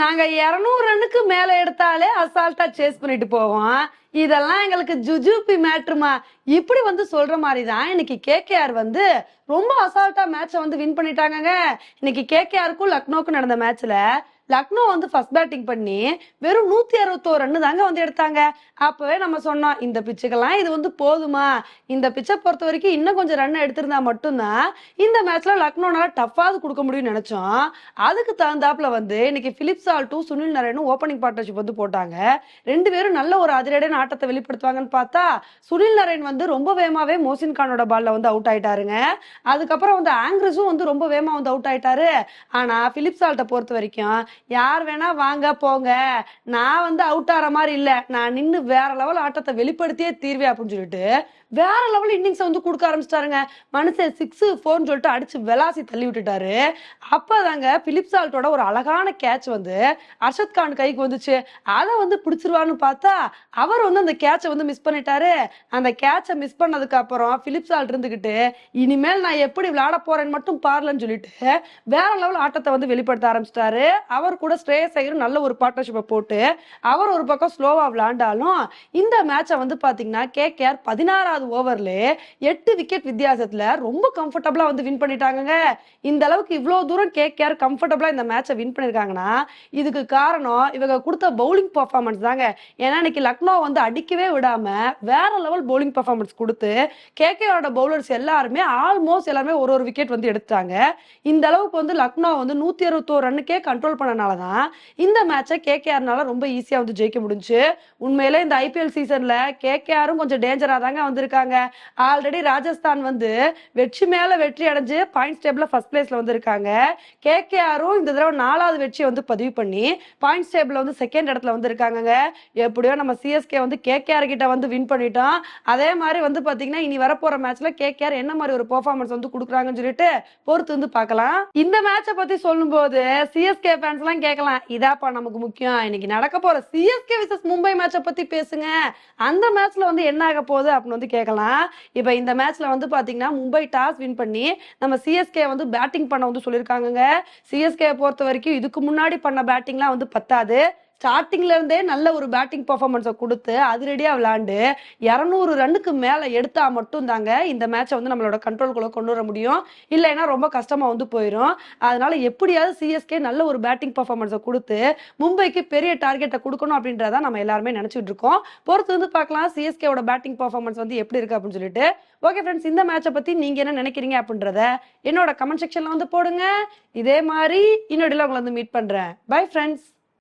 நாங்க இருநூறு ரன்னுக்கு மேல எடுத்தாலே அசால்ட்டா சேஸ் பண்ணிட்டு போவோம். இதெல்லாம் எங்களுக்கு ஜுஜுபி மேட்ருமா? இப்படி வந்து சொல்ற மாதிரி தான் இன்னைக்கு கேகேஆர் வந்து ரொம்ப அசால்ட்டா மேட்சை வந்து வின் பண்ணிட்டாங்க இன்னைக்கு கேகேஆருக்கும் லக்னோக்கும் நடந்த மேட்ச்ல லக்னோ வந்து ஃபர்ஸ்ட் பேட்டிங் பண்ணி வெறும் நூத்தி அறுபத்தோரு ரன்னு தாங்க வந்து எடுத்தாங்க. அப்பவே நம்ம சொன்னோம் இந்த பிச்சுக்கெல்லாம் இது வந்து போதுமா? இந்த பிச்சை பொறுத்த வரைக்கும் இன்னும் கொஞ்சம் ரன் எடுத்திருந்தா மட்டும்தான் இந்த மேட்ச்ல லக்னோனால டஃப்பாவது கொடுக்க முடியும்னு நினைச்சோம். அதுக்கு தகுந்தாப்புல வந்து இன்னைக்கு பிலிப் சால்ட்டும் சுனில் நரேனும் ஓப்பனிங் பார்ட்னர்ஷிப் வந்து போட்டாங்க. ரெண்டு பேரும் நல்ல ஒரு அதிரடியான ஆட்டத்தை வெளிப்படுத்துவாங்கன்னு பார்த்தா சுனில் நரேன் வந்து ரொம்ப வேகமாவே மோசின் கானோட பால்ல வந்து அவுட் ஆயிட்டாருங்க. அதுக்கப்புறம் வந்து ஆங்கிரஸும் வந்து ரொம்ப வேகமா வந்து அவுட் ஆயிட்டாரு. ஆனா பிலிப் சால்ட்டை பொறுத்த வரைக்கும் யார் வேணா வாங்க போங்க. நான் வந்து அவுட் ஆகிற மாதிரி இல்லை. நான் நின்னு வேற லெவல் ஆட்டத்தை வெளிப்படுத்தியே தீர்வேன் அப்படின்னு சொல்லிட்டு வேற லெவல் இன்னிங்ஸை வந்து கொடுக்க ஆரம்பிச்சிட்டாருங்க. மனுஷன் சிக்ஸ் ஃபோர்னு சொல்லிட்டு அடிச்சு வெலாசி தள்ளி விட்டுட்டாரு. அப்பதாங்க பிலிப் சால்ட்டோட ஒரு அழகான கேட்ச் வந்து அர்ஷத் கான் கைக்கு வந்துச்சு. அதை வந்து பிடிச்சிருவான்னு பார்த்தா அவர் வந்து அந்த கேட்சை வந்து மிஸ் பண்ணிட்டாரு. அந்த கேட்சை மிஸ் பண்ணதுக்கு அப்புறம் பிலிப் சால்ட் இருந்துகிட்டு இனிமேல் நான் எப்படி விளையாட போறேன்னு மட்டும் பாருலன்னு சொல்லிட்டு வேற லெவல் ஆட்டத்தை வந்து வெளிப்படுத்த ஆரம்பிச்சிட்டாரு. அவர் கூட ஸ்ரேயஸ் ஐயரும் நல்ல ஒரு பார்ட்னர்ஷிப்பை போட்டு அவர் ஒரு பக்கம் ஸ்லோவா விளையாண்டாலும் இந்த மேட்சை வந்து பாத்தீங்கன்னா கேகேஆர் பதினாறாவது ஓவர்ல எட்டு விக்கெட் வித்தியாசத்துல ரொம்ப கம்ஃபர்டபுளா வந்து வின் பண்ணிட்டாங்க இந்த அளவுக்கு இவ்வளவு தூரம் கேகேஆர் கம்ஃபர்டபுளா இந்த மேட்சை வின் பண்ணிருக்காங்கன்னா இதுக்கு காரணம் இவங்க கொடுத்த பவுலிங் பர்ஃபார்மன்ஸ் தாங்க. ஏன்னா இன்னைக்கு லக்னோ வந்து அடிக்கவே விடாம வேற லெவல் பவுலிங் பர்ஃபார்மன்ஸ் கொடுத்து கேகேஆரோட பவுலர்ஸ் எல்லாருமே ஆல்மோஸ்ட் எல்லாருமே ஒரு ஒரு விக்கெட் வந்து எடுத்தாங்க இந்த அளவுக்கு வந்து லக்னோ வந்து நூத்தி அறுபத்தோரு ரன்னுக்கே கண்ட்ரோல் பண்ணனால தான் இந்த மேட்சை கேகேஆர்னால ரொம்ப ஈஸியா வந்து ஜெயிக்க முடிஞ்சு. உண்மையிலே இந்த ஐபிஎல் சீசன்ல கேகேஆரும் கொஞ்சம் டேஞ்சராக தாங்க வந்திருக்காங்க. ஆல்ரெடி ராஜஸ்தான் வந்து வெற்றி மேல வெற்றி அடைஞ்சு பாயிண்ட்ஸ் டேபிளில் ஃபர்ஸ்ட் பிளேஸ்ல வந்திருக்காங்க. கேகேஆரும் இந்த தடவை நாலாவது வெற்றியை வந்து பதிவு பண்ணி பாயிண்ட்ஸ் டேபிளில் வந்து செகண்ட் இடத்துல வந்து எப்படியோ நம்ம சிஎஸ்கே வந்து கேகேஆர் கிட்ட வந்து வின் பண்ணிட்டோம். அதே மாதிரி வந்து பாத்தீங்கன்னா இனி வரப்போற மேட்ச்ல கேகேஆர் என்ன மாதிரி ஒரு பெர்ஃபார்மன்ஸ் வந்து கொடுக்குறாங்கன்னு சொல்லிட்டு பொறுத்து வந்து பார்க்கலாம். இந்த மேட்சை பத்தி சொல்லும்போது சிஎஸ்கே ஃபேன்ஸ் எல்லாம் கேட்கலாம் இதாப்பா நமக்கு முக்கியம். இன்னைக்கு நடக்க போற சிஎஸ்கே விசஸ் மும்பை மேட்சை பத்தி பேசுங்க. அந்த மேட்ச்ல வந்து என்ன ஆக போகுது அப்படின்னு வந்து கேட்கலாம் இப்போ இந்த மேட்ச்ல வந்து பாத்தீங்கன்னா மும்பை டாஸ் வின் பண்ணி நம்ம சிஎஸ்கே வந்து பேட்டிங் பண்ண வந்து சொல்லியிருக்காங்கங்க சிஎஸ்கே பொறுத்த வரைக்கும் இதுக்கு முன்னாடி பண்ண பேட்டிங்லாம் வந்து பத்தாது. ஸ்டார்டிங்ல இருந்தே நல்ல ஒரு பேட்டிங் பர்ஃபார்மன்ஸை கொடுத்து அதிரடியா விளையாண்டு இரநூறு ரன்னுக்கு மேல எடுத்தா மட்டும் தாங்க இந்த மேட்சை வந்து நம்மளோட கண்ட்ரோல்குள்ள கொண்டு வர முடியும். இல்லைன்னா ரொம்ப கஷ்டமா வந்து போயிடும் அதனால எப்படியாவது சிஎஸ்கே நல்ல ஒரு பேட்டிங் பர்ஃபார்மன்ஸை கொடுத்து மும்பைக்கு பெரிய டார்கெட்டை கொடுக்கணும் அப்படின்றத நம்ம எல்லாருமே நினைச்சிட்டு இருக்கோம். பொறுத்து வந்து பார்க்கலாம் சிஎஸ்கேவோட பேட்டிங் பர்ஃபார்மன்ஸ் வந்து எப்படி இருக்கு அப்படின்னு சொல்லிட்டு. ஓகே ஃப்ரெண்ட்ஸ் இந்த மேட்சை பத்தி நீங்க என்ன நினைக்கிறீங்க அப்படின்றத என்னோட கமெண்ட் செக்ஷன்ல வந்து போடுங்க. இதே மாதிரி இன்னொடியில் உங்களை வந்து மீட் பண்றேன். Bye friends